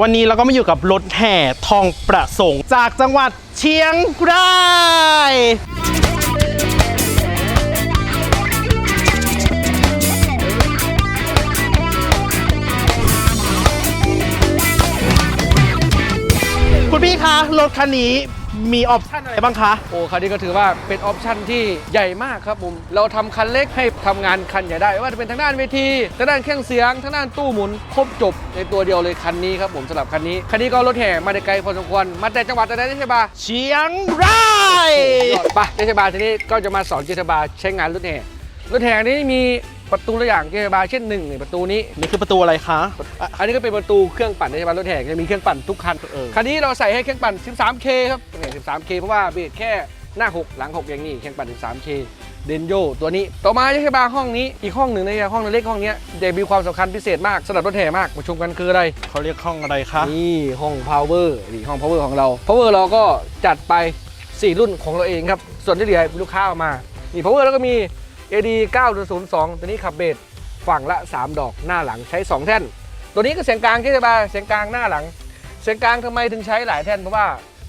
วันนี้เราก็มาอยู่กับรถแห่ทองประสงค์ จากจังหวัดเชียงรายคุณพี่คะรถคันนี้ มีออปชั่นอะไรบ้างคะ โอ้คันนี้ก็ถือว่าเป็นออปชั่นที่ใหญ่มากครับผมเราทำคันเล็กให้ทำงานคันใหญ่ได้ไม่ว่าจะเป็นทางด้านเวทีทางด้านเครื่องเสียงทางด้านตู้หมุนครบจบในตัวเดียวเลยคันนี้ครับผมสำหรับคันนี้คันนี้ก็รถแห่มาได้ไกลพอสมควรมาแต่จังหวัดอะไรนะใช่ปะเชียงรายไปเทศบาลทีนี้ก็จะมาสอนเทศบาลใช้งานรถแห่รถแห่นี้มี ประตูตัวอย่างเทศบาลเช่นหนึ่งนี่ประตูนี้ นี่คือประตูอะไรคะอะอันนี้ก็เป็นประตูเครื่องปั่นในบานรถแห่จะมีเครื่องปั่นทุกคัน เออคันนี้เราใส่ให้เครื่องปั่น 13K ครับเนี่ย 13K เพราะว่าเบรกแค่หน้า 6 หลัง 6 อย่างนี้เครื่องปั่น 13K เดนโยตัวนี้ ต่อมาใช่บาห้องนี้อีกห้องหนึ่งในห้องเล็กห้องเนี้ยจะมีความสำคัญพิเศษมากสำหรับรถแห่มากมาชมกันคืออะไร เขาเรียกห้องอะไรคะ นี่ห้อง power นี่ห้อง power ของเรา power เราก็จัดไป 4 รุ่นของเราเองครับ ส่วนที่เหลือลูกค้าเอามา นี่ power แล้วก็มี AD 902 ตัวนี้ขับเบสฝั่งละ 3 ดอกหน้าหลังใช้ 2 แท่น ตัวนี้ก็เสียงกลางที่จะมาเสียงกลางหน้าหลัง เสียงกลางทำไมถึงใช้หลายแท่นเพราะว่า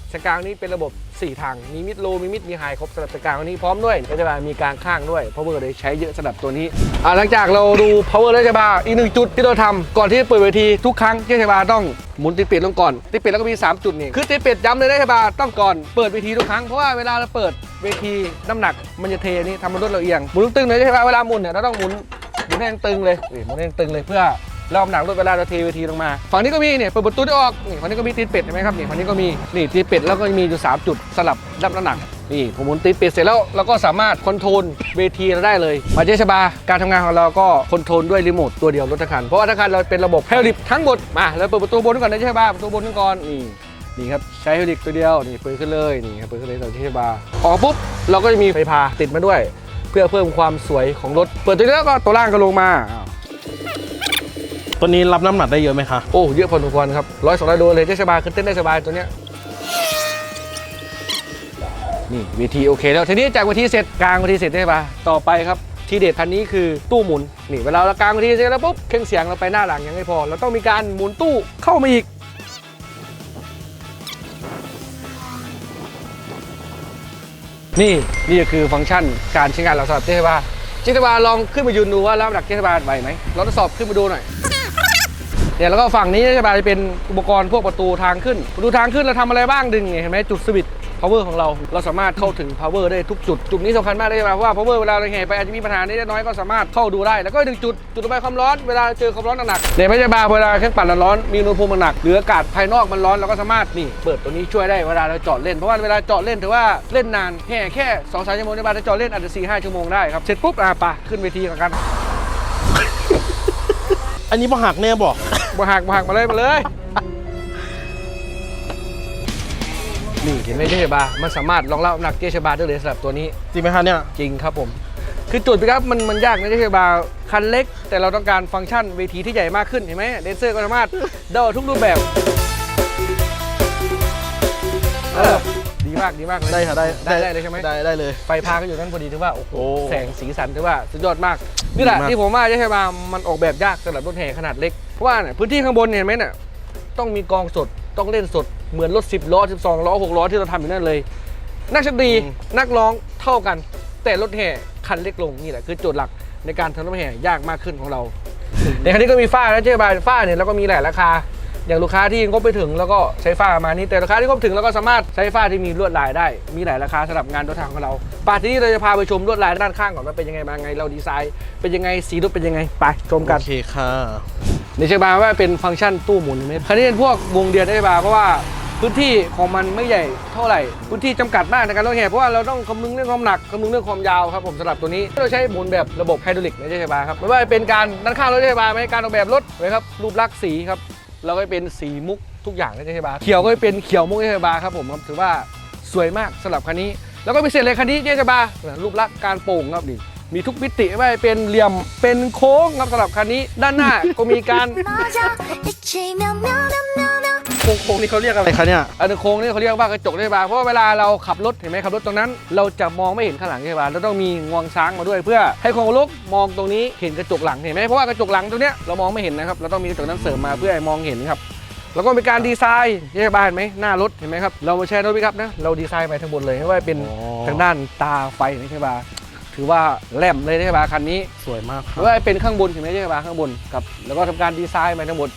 เสียงกลางนี้เป็นระบบ 4 ทาง มีมิดโล มีมิด มีไฮครบสำหรับเสียงกางตัวนี้พร้อมด้วยก็จะมามีกลางข้างด้วย power เลยใช้เยอะสำหรับตัวนี้อ่าหลังจากเราดู power แล้วจะมาอีกหนึ่งจุดที่เราทำก่อนที่จะเปิดเวทีทุกครั้งที่จะมาต้องหมุนติดเป็ดลงก่อนติดเป็ดแล้วก็มี 3 จุดนี่คือติดเป็ดย้ำเลยได้ใช่ปะต้องก่อนเปิดเวทีทุกครั้งเพราะว่าเวลาเราเปิดเวทีน้ำหนักมันจะเทนี่ทำให้รถเราเอียงหมุนตึงเลยใช่ปะเวลาหมุนเนี่ยเราต้องหมุนหมุนให้ตึงเลยหมุนให้ตึงเลยเพื่อ เราหนักรถเวลาเราเทเวทีลงมา ฝั่งนี้ก็มีเนี่ยเปิดประตูได้ออกนี่ฝั่งนี้ก็มีตีนเป็ดเห็นไหมครับนี่ฝั่งนี้ก็มีนี่ตีนเป็ดแล้วก็มีอยู่ 3 จุดสลับรับน้ำหนักนี่ผมหมุนตีนเป็ดเสร็จแล้วเราก็สามารถคอนโทรลเวทีเราได้เลยมาเจชบาการทำงานของเราก็คอนโทรลด้วยรีโมทตัวเดียวรถทั้งคันเพราะว่าทั้งคันเราเป็นระบบไฮดรอลิกทั้งหมดมาแล้วเปิดประตูบนก่อนนะเจชบาประตูบนก่อนนี่นี่ครับใช้ไฮดรอลิกตัวเดียวนี่เปิดขึ้นเลยนี่ครับเปิดขึ้นเลยตัวเจชบาออกปุ๊บเราก็จะมีไฟพาติดมาด้วย เพื่อเพิ่มความสวยของรถ เปิดตัวนี้แล้วก็ตัวล่างก็ลงมา ตัวนี้รับน้ำหนักได้เยอะไหมคะ โอ้ เยอะพอสมควรครับร้อยสองร้อยโลเลยได้สบายขึ้นเต้นได้สบายตัวเนี้ยนี่เวทีโอเคแล้วทีนี้จากเวทีเสร็จกลางเวทีเสร็จได้ปะต่อไปครับที่เด็ดพันนี้คือตู้หมุนนี่เวลาเรากลางเวทีเสร็จแล้วปุ๊บเครื่องเสียงเราไปหน้าหลังยังไม่พอ เราต้องมีการหมุนตู้เข้ามาอีกนี่นี่ก็คือฟังก์ชันการใช้งานเราสำหรับเทศบาลเทศบาลลองขึ้นมายืนดูว่ารับน้ำหนักเทศบาลไหวไหมเราทดสอบขึ้นมาดูหน่อย เนี่ยแล้วก็ฝั่งนี้เทศบาจะเป็นอุปกรณ์พวกประตูทางขึ้น ประตูทางขึ้นเราทำอะไรบ้างดึงเนี่ยเห็นไหมจุดสวิตช์ power ของเรา เราสามารถเข้าถึง power ได้ทุกจุด จุดนี้สำคัญมากเลยใช่ไหมเพราะว่า power เวลาเราแห่ไปอาจจะมีปัญหานิดน้อยก็สามารถเข้าดูได้ แล้วก็ดึงจุด จุดระบายความร้อน เวลาเจอความร้อนหนักเนี่ยไม่ใช่บาเวลาเครื่องปั่นร้อน มีอุณหภูมิมันหนักหรืออากาศภายนอกมันร้อนเราก็สามารถนี่เปิดตัวนี้ช่วยได้เวลาเราจอดเล่น เพราะว่าเวลาจอดเล่นถือว่าเล่นนานแห่แค่2อสชั่วโมงในบาถ้าจอดเล่นอาจจะ4ี่ห้าชั่วโมงได้ครับ เสร็จปุ๊บอะปะขึ้นเวทีกันอันนี้บ่หักแน่บอก มาหักมาหักมาเลยมาเลย นี่เห็นไหมเจชบา มันสามารถรองรับน้ำหนักเจชบาได้เลยสำหรับตัวนี้ จริงไหมคะเนี่ย จริงครับผม คือจุดนะครับมันมันยากนะเจชบา คันเล็ก แต่เราต้องการฟังก์ชันเวทีที่ใหญ่มากขึ้นเห็นไหมเดนเซอร์ก็สามารถเดาทุกรูปแบบเออ ดีมากดีมากเลย ได้ค่ะได้ได้ได้เลยใช่ไหม ได้ได้เลย ไฟพาก็อยู่นั่นพอดีถือว่าโอ้โหโอ้แสงสีสันถือว่าสุดยอดมาก นี่แหละดีมาก ที่ผมว่าใช่ไหมมันออกแบบยากสำหรับรถแห่ขนาดเล็กเพราะว่าเนี่ยพื้นที่ข้างบนเนี่ยเห็นไหมเนี่ยต้องมีกองสดต้องเล่นสดเหมือนรถ 10 ล้อ 12 ล้อ 6 ล้อที่เราทำอยู่นั่นเลย นักดนตรีนักร้องเท่ากัน แต่รถแห่คันเล็กลงนี่แหละคือโจทย์หลักในการทำรถแห่ยากมากขึ้นของเรา ในคันนี้ก็มีฝ้านะเจ๊บายฝ้าเนี่ยเราก็มีหลายราคา อย่างลูกค้าที่งบไปถึงแล้วก็ใช้ฝ้าประมาณนี้แต่ลูกค้าที่งบถึงแล้วก็สามารถใช้ฝ้าที่มีลวดลายได้ มีหลายราคาสำหรับงานรถทางของเราป่าที่นี่เราจะพาไปชมลวดลายด้านข้างก่อนว่าเป็นยังไงมาไงเราดีไซน์ เป็นยังไงสีรถเป็นยังไงไปชมกันโอเคค่ะในเชิงบาว่าเป็นฟังก์ชันตู้หมุนเห็นไหมคันนี้เป็นพวกวงเดียวได้บาเพราะว่าพื้นที่ของมันไม่ใหญ่เท่าไหร่ พื้นที่จำกัดมากในการรถแห่เพราะว่าเราต้องคำนึงเรื่องความหนักคำนึงเรื่องความยาวครับผมสำหรับตัวนี้เราใช้หมุนแบบระบบไฮดรอลิกในเชิงบาครับไม่ว่าจะเป็นการด้านข้างรถเชิงบาไหมการออกแบบรถนะครับรูปลักษณ์สีครับ เราก็เป็นสีมุกทุกอย่างในเชิงบาเขียวก็เป็นเขียวมุกในเชิงบาครับผมครับถือว่าสวยมากสำหรับคันนี้ แล้วก็พิเศษเลยคันนี้เชิงบารูปลักษณ์การโป่งครับดิมีทุกมิติไม่ว่าจะเป็นเหลี่ยมเป็นโค้งครับสำหรับคันนี้ ด้านหน้าก็มีการ โค้งโค้งนี่เขาเรียกอะไรคะเนี่ยอันนี้โค้งนี่เขาเรียกว่ากระจกได้บางเพราะว่าเวลาเราขับรถเห็นไหมขับรถตรงนั้น เราจะมองไม่เห็นข้างหลังใช่ไหมเราต้องมีงวงช้างมาด้วย เพื่อให้คนขับรถมองตรงนี้เห็นกระจกหลังเห็นไหมเพราะว่ากระจกหลังตรงเนี้ยเรามองไม่เห็นนะครับเราต้องมีกระจกนั้นเสริมมาเพื่อให้มองเห็นครับแล้วก็มีการดีไซน์ที่บ้านไหมหน้ารถเห็นไหมครับเรามาแชร์รถพิกับนะเราดีไซน์ไปทั้งบนเลยไม่ว่าเป็นอ๋อทางด้านตาไฟนี่ใช่ปะถือว่าแหลมเลยใช่ปะคันนี้สวยมากคหรัรือบว่าเป็นข้างบนเห็นไหมใช่ปะข้างบนครับ แล้วก็ทำการดีไซน์ไปทั้งหมด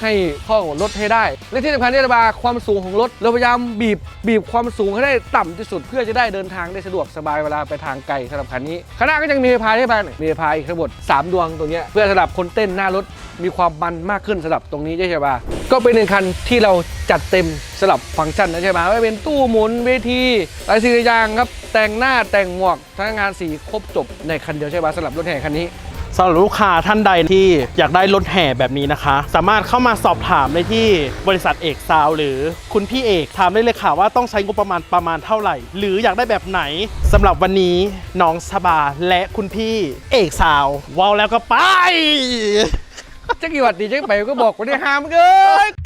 ให้ข้อของรถให้ได้ และที่สำคัญที่จะบาความสูงของรถเราพยายามบีบบีบความสูงให้ได้ต่ำที่สุด เพื่อจะได้เดินทางได้สะดวกสบายเวลาไปทางไกลสำหรับคันนี้คณะก็ยังมีพายให้บ้านมีพายอีกทั้งหมดสามดวงตรงนี้เพื่อสำหรับคนเต้นหน้ารถมีความมันมากขึ้นสำหรับตรงนี้ใช่ปะก็เป็นหนึ่งคันที่เราจัดเต็มสำหรับฟังก์ชันนะใช่ไหมว่าเป็นตู้หมุนเวทีหลายสิ่งหลายอย่างครับแต่งหน้าแต่งหมวกทั้งงานสีครบจบในคันเดียวใช่ปะสำหรับรถแห่คันนี้ สำหรับลูกค้าท่านใดที่อยากได้รถแห่แบบนี้นะคะ สามารถเข้ามาสอบถามได้ที่บริษัทเอกซาว หรือคุณพี่เอกถามได้เลยค่ะว่าต้องใช้งบประมาณประมาณเท่าไหร่ หรืออยากได้แบบไหนสำหรับวันนี้น้องสบาและคุณพี่เอกซาวว้าวแล้วก็ไปจะกี่วัดดีจะไปก็บอกว่าได้หามเกิน